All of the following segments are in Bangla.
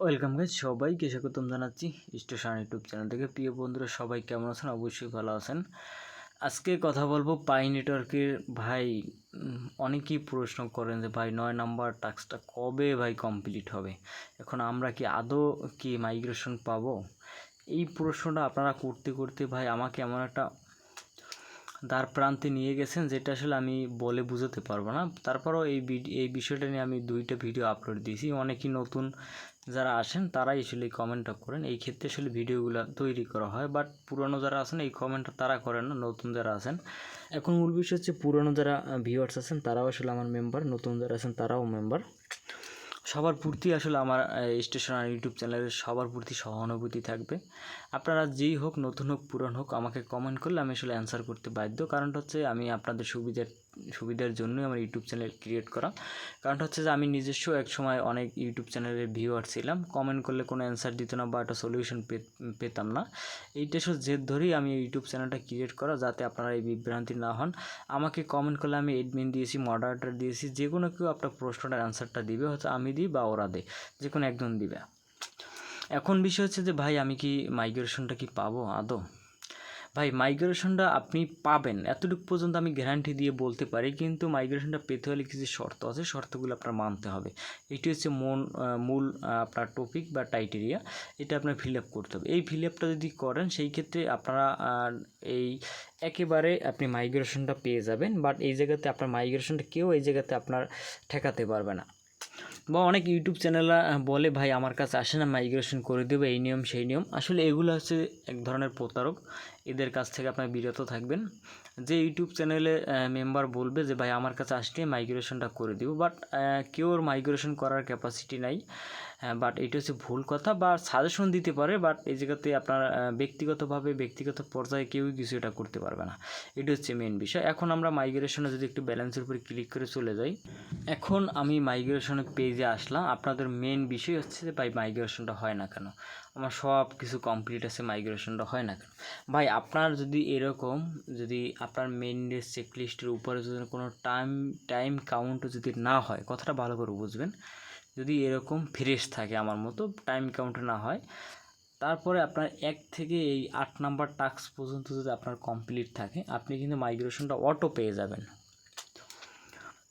ওয়েলকাম গাইজ সবাইকে স্বাগতম জানাচ্ছি স্টেশন ইউটিউব চ্যানেল থেকে। প্রিয় বন্ধুরা, সবাই কেমন আছেন? অবশ্যই ভালো আছেন। আজকে কথা বলব পাই নেটওয়ার্কের। ভাই অনেকেই প্রশ্ন করেন যে, ভাই, নয় নাম্বার টাস্কটা কবে ভাই কমপ্লিট হবে? এখন আমরা কি আদৌ কি মাইগ্রেশন পাবো? এই প্রশ্নটা আপনারা করতে করতে ভাই আমাকে এমন একটা দ্বার প্রান্তে নিয়ে গেছেন যেটা আসলে আমি বলে বোঝাতে পারব না। তারপরও এই এই বিষয়টা নিয়ে আমি দুইটা ভিডিও আপলোড দিয়েছি। অনেকেই নতুন যারা আসেন তারাই আসলে কমেন্টটা করেন। এই ক্ষেত্রে আসলে ভিডিওগুলো তৈরি করা হয় বাট পুরনো যারা আছেন, এই কমেন্টটা তারা করেন না, নতুন যারা আছেন। এখন মূল বিষয় হচ্ছে পুরনো যারা ভিউয়ার্স আছেন, তারাও আসলে আমার মেম্বার নতুন যারা আছেন, তারাও মেম্বার সবার প্রতি আসলে আমার স্টেশন আর ইউটিউব চ্যানেলের সবার প্রতি সহানুভূতি থাকবে। আপনারা যেই হোক, নতুন হোক, পুরান হোক, আমাকে কমেন্ট করলে আমি আসলে অ্যান্সার করতে বাধ্য। কারণটা হচ্ছে আমি আপনাদের সুবিধার সুবিধার জন্যই আমার ইউটিউব চ্যানেল ক্রিয়েট করা। কারণ হচ্ছে যে আমি নিজস্ব এক সময় অনেক ইউটিউব চ্যানেলের ভিউয়ার ছিলাম। কমেন্ট করলে কোনো অ্যান্সার দিত না বা একটা সলিউশন পেতাম না। এইটা সব জেদ ধরেই আমি ইউটিউব চ্যানেলটা ক্রিয়েট করা যাতে আপনারা এই বিভ্রান্তি না হন। আমাকে কমেন্ট করলে আমি এডমিন দিয়েছি মডারেটার দিয়েছি, যে কোনো কেউ আপনার প্রশ্নটার অ্যান্সারটা দিবে, হয়তো আমি দিই বা ওরা দেয়, যে কোনো একজন দিবে। এখন বিষয় হচ্ছে যে ভাই, আমি কি মাইগ্রেশনটা কি পাবো আদৌ? ভাই মাইগ্রেশনটা আপনি পাবেন। এতটুকু পর্যন্ত আমি গ্যারান্টি দিয়ে বলতে পারি, কিন্তু মাইগ্রেশনটা পেতে হলে কিছু শর্ত আছে। শর্তগুলো আপনার মানতে হবে। এটি হচ্ছে মন মূল আপনার টপিক বা টাইটেরিয়া এটা আপনার ফিল আপ করতে হবে। এই ফিল আপটা যদি করেন, সেই ক্ষেত্রে আপনারা এই একেবারে আপনি মাইগ্রেশনটা পেয়ে যাবেন বাট এই জায়গাতে আপনার মাইগ্রেশনটা কেউ এই জায়গাতে আপনার ঠেকাতে পারবে না। বা অনেক ইউটিউব চ্যানেলরা বলে, ভাই, আমার কাছে আসে না মাইগ্রেশন করে দেবে, এই নিয়ম, সেই নিয়ম। আসলে এগুলো হচ্ছে এক ধরনের প্রতারক। এদের কাছ থেকে আপনার বিরত থাকবেন। যে ইউটিউব চ্যানেলে মেম্বার বলবে যে, ভাই, আমার কাছে আসলে মাইগ্রেশনটা করে দিব বাট কেউ মাইগ্রেশন করার ক্যাপাসিটি নাই। বাট এটা হচ্ছে ভুল কথা বা সাজেশন দিতে পারে বাট এই জায়গাতে আপনার ব্যক্তিগতভাবে, ব্যক্তিগত পর্যায়ে কেউই কিছু এটা করতে পারবে না। এটা হচ্ছে মেন বিষয়। এখন আমরা মাইগ্রেশনে যদি একটু ব্যালেন্সের উপরে ক্লিক করে চলে যাই, এখন আমি মাইগ্রেশনের পেজে আসলাম। আপনাদের মেন বিষয় হচ্ছে যে, ভাই মাইগ্রেশনটা হয় না কেন? আমার সব কিছু কমপ্লিট আছে মাইগ্রেশনটা হয় না কেন? ভাই, আপনার যদি এরকম, যদি আপনার মেন চেক লিস্টের উপরে যদি কোনো টাইম টাইম কাউন্ট যদি না হয়, কথাটা ভালো করে বুঝবেন। যদি এরকম ফ্রেশ থাকে আমার মতো টাইম কাউন্ট না হয়, তারপরে আপনার এক থেকে এই আট নাম্বার টাস্ক পর্যন্ত যদি আপনার কমপ্লিট থাকে, আপনি কিন্তু মাইগ্রেশনটা অটো পেয়ে যাবেন।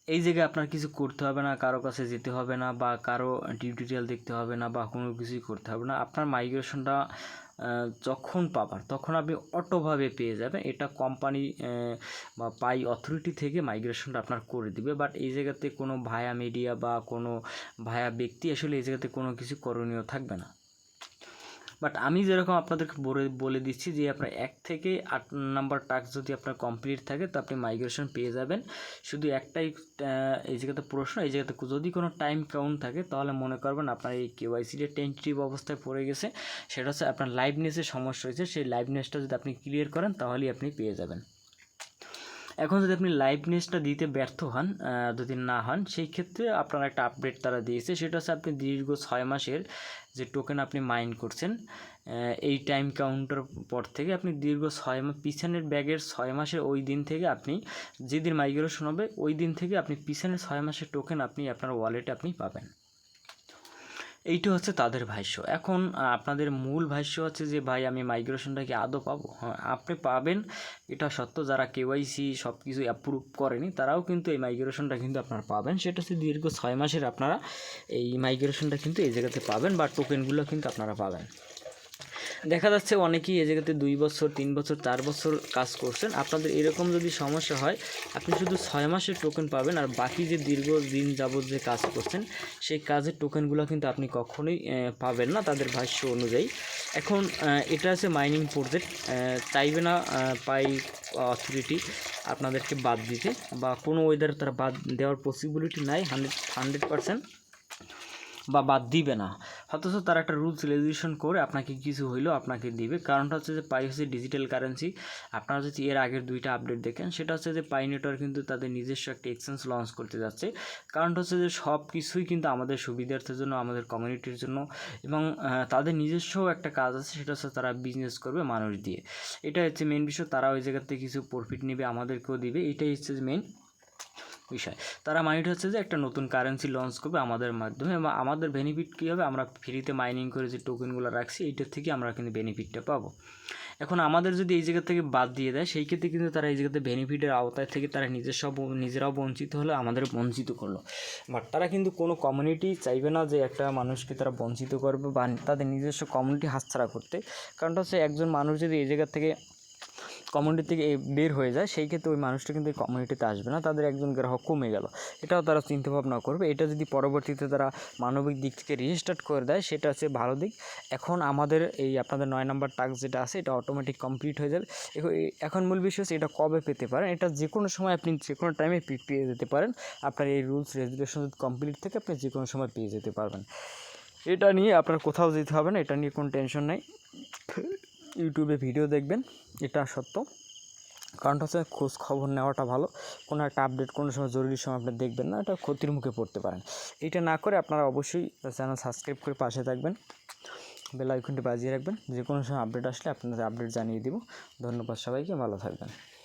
এই জায়গায় আপনার কিছু করতে হবে না, কারও কাছে যেতে হবে না বা কারও টিউটোরিয়াল দেখতে হবে না বা কোনো কিছুই করতে হবে না। আপনার মাইগ্রেশনটা যখন পাবার তখন আপনি অটোভাবে পেয়ে যাবেন। এটা কোম্পানি বা পাই অথরিটি থেকে মাইগ্রেশনটা আপনার করে দিবে। বাট এই জায়গাতে কোনো ভায়া মিডিয়া বা কোনো ভায়া ব্যক্তি আসলে এই জায়গাতে কোনো কিছু করণীয় থাকবে না। বাট আমি যেরকম আপনাদেরকে বলে বলে দিচ্ছি যে আপনার এক থেকে আট নাম্বার টাস্ক যদি আপনার কমপ্লিট থাকে, তো আপনি মাইগ্রেশন পেয়ে যাবেন। শুধু একটাই এই জায়গাতে প্রশ্ন, এই জায়গাতে যদি কোনো টাইম কাউন্ট থাকে, তাহলে মনে করবেন আপনার এই কেওয়াইসিটা টেন্টিভ অবস্থায় পড়ে গেছে। সেটা হচ্ছে আপনার লাইভনেসের সমস্যা হয়েছে। সেই লাইভনেসটা যদি আপনি ক্লিয়ার করেন, তাহলেই আপনি পেয়ে যাবেন। এখন যদি আপনি লাইভনেসটা দিতে ব্যর্থ হন যদি না হন, সেই ক্ষেত্রে আপনার একটা আপডেট তারা দিয়েছে। সেটা হচ্ছে আপনি দীর্ঘ ছয় মাসের যে টোকেন আপনি মাইন্ড করছেন এই টাইম কাউন্টার পর থেকে আপনি দীর্ঘ ছয় মাস পিছনের ব্যাগের ছয় মাসের ওই দিন থেকে আপনি যেদিন মাইগ্রেশন হবে, ওই দিন থেকে আপনি পিছনের ছয় মাসের টোকেন আপনি আপনার ওয়ালেটে আপনি পাবেন। এইটা হচ্ছে তাদের ভাষ্য। এখন আপনাদের মূল ভাষ্য হচ্ছে যে, ভাই, আমি মাইগ্রেশনটা কি আদৌ পাবো? হ্যাঁ আপনি পাবেন। এটা সত্য, যারা কেওয়াইসি সব কিছু অ্যাপ্রুভ করেনি, তারাও কিন্তু এই মাইগ্রেশনটা কিন্তু আপনারা পাবেন। সেটা হচ্ছে দীর্ঘ ছয় মাসের আপনারা এই মাইগ্রেশনটা কিন্তু এই জায়গাতে পাবেন বা টোকেনগুলো কিন্তু আপনারা পাবেন। দেখা যাচ্ছে অনেকেই এ জায়গাতে দুই বছর, তিন বছর, চার বছর কাজ করছেন। আপনাদের এরকম যদি সমস্যা হয়, আপনি শুধু ছয় মাসের টোকেন পাবেন আর বাকি যে দীর্ঘ দিন যাবত যে কাজ করছেন, সেই কাজের টোকেনগুলো কিন্তু আপনি কখনোই পাবেন না তাদের ভাষ্য অনুযায়ী। এখন এটা আছে মাইনিং প্রজেক্ট চাইবে না পাই অথরিটি আপনাদেরকে বাদ দিতে বা কোনো ওয়েদার তারা বাদ দেওয়ার পসিবিলিটি নাই হান্ড্রেড হান্ড্রেড পার্সেন্ট বা বাদ দিবে না। অথচ তারা একটা রুলস রেজুলেশন করে আপনাকে কিছু হইলেও আপনাকে দিবে। কারণটা হচ্ছে যে পাই হচ্ছে ডিজিটাল কারেন্সি আপনারা যদি এর আগের দুইটা আপডেট দেখেন, সেটা হচ্ছে যে পাই নেটওয়ার্ক কিন্তু তাদের নিজস্ব একটা এক্সচেঞ্জ লঞ্চ করতে যাচ্ছে। কারণটা হচ্ছে যে সব কিছুই কিন্তু আমাদের সুবিধার্থের জন্য, আমাদের কমিউনিটির জন্য এবং তাদের নিজস্ব একটা কাজ আছে, সেটা হচ্ছে তারা বিজনেস করবে মানুষ দিয়ে। এটা হচ্ছে মেন বিষয়। তারা ওই জায়গাতে কিছু প্রফিট নেবে, আমাদেরকেও দিবে। এটাই হচ্ছে মেন বিষয়। তারা মাইন্ড হচ্ছে যে একটা নতুন কারেন্সি লঞ্চ করবে আমাদের মাধ্যমে এবং আমাদের বেনিফিট কী হবে? আমরা ফ্রিতে মাইনিং করে যে টোকেনগুলো রাখছি, এইটার থেকে আমরা কিন্তু বেনিফিটটা পাবো। এখন আমাদের যদি এই জায়গা থেকে বাদ দিয়ে দেয়, সেই ক্ষেত্রে কিন্তু তারা এই জায়গাতে বেনিফিটের আওতায় থেকে তারা নিজস্ব ব- নিজেরাও বঞ্চিত হলো আমাদের বঞ্চিত করল। বাট তারা কিন্তু কোনো কমিউনিটি চাইবে না যে একটা মানুষকে তারা বঞ্চিত করবে বা তাদের নিজস্ব কমিউনিটি হাতছাড়া করতে। কারণটা হচ্ছে একজন মানুষ যদি এই জায়গা থেকে কমিউনিটি থেকে বের হয়ে যায়, সেই ক্ষেত্রে ওই মানুষটা কিন্তু এই কমিউনিটিতে আসবে না, তাদের একজন গ্রাহক কমে গেল। এটাও তারা চিন্তা ভাবনা করবে। এটা যদি পরবর্তীতে তারা মানবিক দিক থেকে রিস্টার্ট করে দেয়, সেটা হচ্ছে ভালো দিক। এখন আমাদের এই আপনাদের নয় নম্বর টাস্ক যেটা আছে, এটা অটোমেটিক কমপ্লিট হয়ে যাবে। এখন মূল বিষয় হচ্ছে এটা কবে পেতে পারেন? এটা যে কোনো সময় আপনি যে কোনো টাইমে পেয়ে যেতে পারেন। আপনার এই রুলস রেজুলেশন কমপ্লিট থেকে আপনি যে কোনো সময় পেয়ে যেতে পারবেন। এটা নিয়ে আপনার কোথাও যেতে হবে না, এটা নিয়ে কোনো টেনশন নেই। ইউটিউবে ভিডিও দেখবেন, এটা সত্য। কারণটা হচ্ছে খোঁজ খবর নেওয়াটা ভালো। কোনো একটা আপডেট কোনো সময় জরুরি সময় আপনি দেখবেন না, এটা ক্ষতির মুখে পড়তে পারেন। এটা না করে আপনারা অবশ্যই চ্যানেল সাবস্ক্রাইব করে পাশে থাকবেন, বেল আইকনটি বাজিয়ে রাখবেন। যে কোনো সময় আপডেট আসলে আপনাদের আপডেট জানিয়ে দিব। ধন্যবাদ সবাইকে, ভালো থাকবেন।